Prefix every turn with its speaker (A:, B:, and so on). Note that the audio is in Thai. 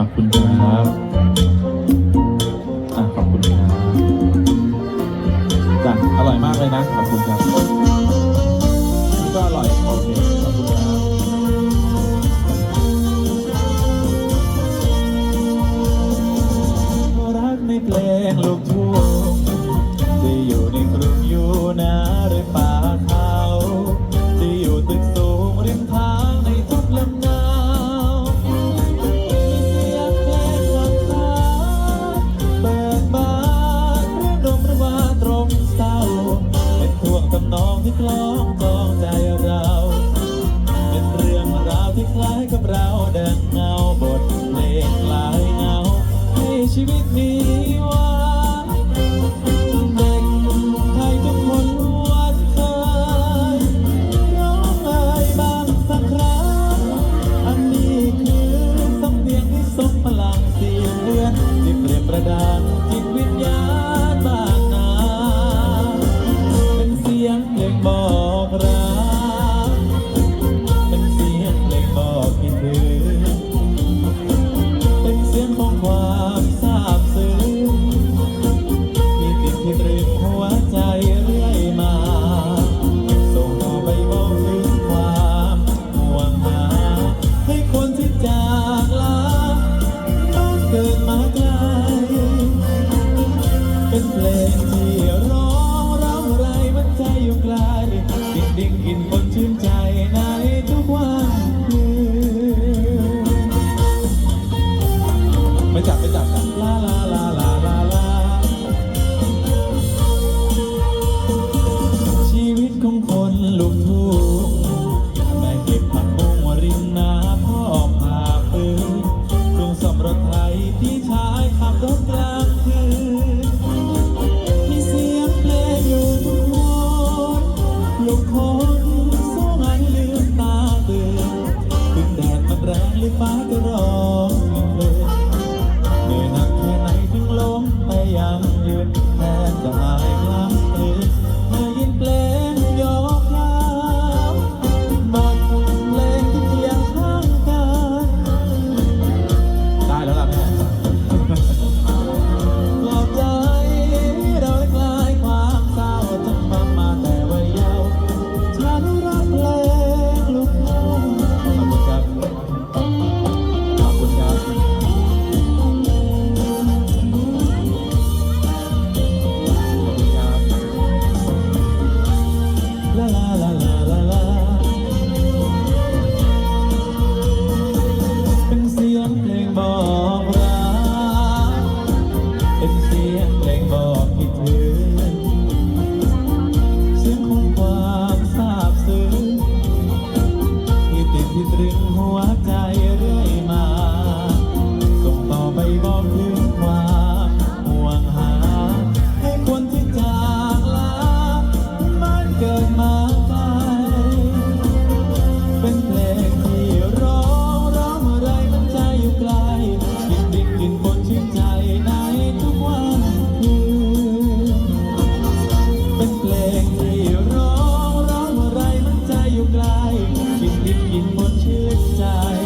A: ขอบคุณครับขอบคุณครับจ้ะอร่อยมากเลยนะ ขอบคุณครับำนองที่คล้องจองใจเรา เป็นเรื่องราวที่คล้ายกับเราดังเงาบทเพลงคลายเงาให้ชีวิตนี้ Thank you. Em 五 time.